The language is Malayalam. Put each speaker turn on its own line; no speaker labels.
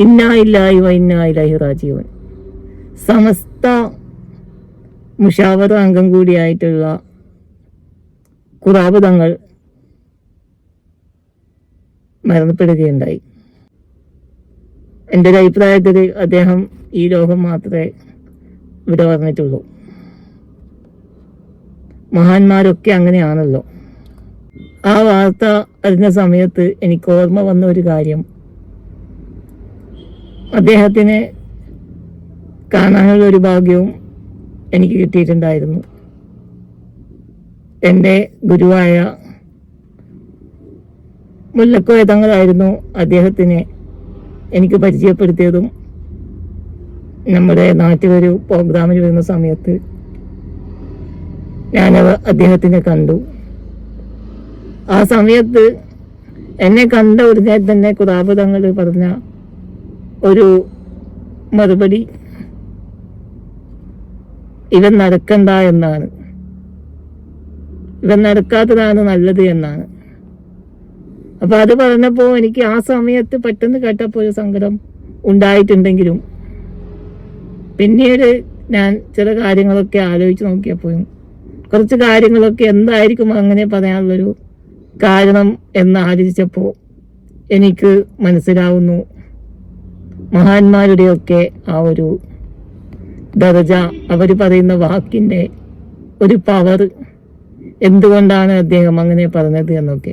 ഇന്നായില്ലായി സമസ്ത മുഷാവറ അംഗം കൂടിയായിട്ടുള്ള കുറാബ് തങ്ങൾ മരണപ്പെടുകയുണ്ടായി. എന്റെ ഒരു അഭിപ്രായത്തിൽ അദ്ദേഹം ഈ ലോകം മാത്രമേ ഇവിടെ പറഞ്ഞിട്ടുള്ളൂ. മഹാന്മാരൊക്കെ അങ്ങനെയാണല്ലോ. ആ വാർത്ത അറിഞ്ഞ സമയത്ത് എനിക്ക് ഓർമ്മ വന്ന ഒരു കാര്യം അദ്ദേഹത്തിനെ കാണാനുള്ള ഒരു ഭാഗ്യവും എനിക്ക് കിട്ടിയിട്ടുണ്ടായിരുന്നു. എന്റെ ഗുരുവായ മുല്ലക്കോയ തങ്ങളായിരുന്നു അദ്ദേഹത്തിനെ എനിക്ക് പരിചയപ്പെടുത്തിയതും നമ്മുടെ നാട്ടിലൊരു പ്രോഗ്രാമിൽ വരുന്ന സമയത്ത് ഞാനവ അദ്ദേഹത്തിനെ കണ്ടു. ആ സമയത്ത് എന്നെ കണ്ട ഉടനെ തന്നെ കുറാബ് തങ്ങൾ പറഞ്ഞ ഒരു മറുപടി. ഇവൻ നടക്കണ്ട എന്നാണ്. ഇവൻ നടക്കാത്തതാണ് നല്ലത് എന്നാണ്. അപ്പൊ അത് പറഞ്ഞപ്പോ എനിക്ക് ആ സമയത്ത് പെട്ടെന്ന് കേട്ടപ്പോ ഒരു സങ്കടം ഉണ്ടായിട്ടുണ്ടെങ്കിലും പിന്നീട് ഞാൻ ചില കാര്യങ്ങളൊക്കെ ആലോചിച്ച് നോക്കിയപ്പോഴും കുറച്ച് കാര്യങ്ങളൊക്കെ എന്തായിരിക്കും അങ്ങനെ പറയാനുള്ളൊരു കാരണം എന്ന് ആലോചിച്ചപ്പോൾ എനിക്ക് മനസ്സിലാവുന്നു. മഹാന്മാരുടെയൊക്കെ ആ ഒരു ദർജ അവർ പറയുന്ന വാക്കിന്റെ ഒരു പവർ എന്തുകൊണ്ടാണ് അദ്ദേഹം അങ്ങനെ പറഞ്ഞത് എന്നൊക്കെ.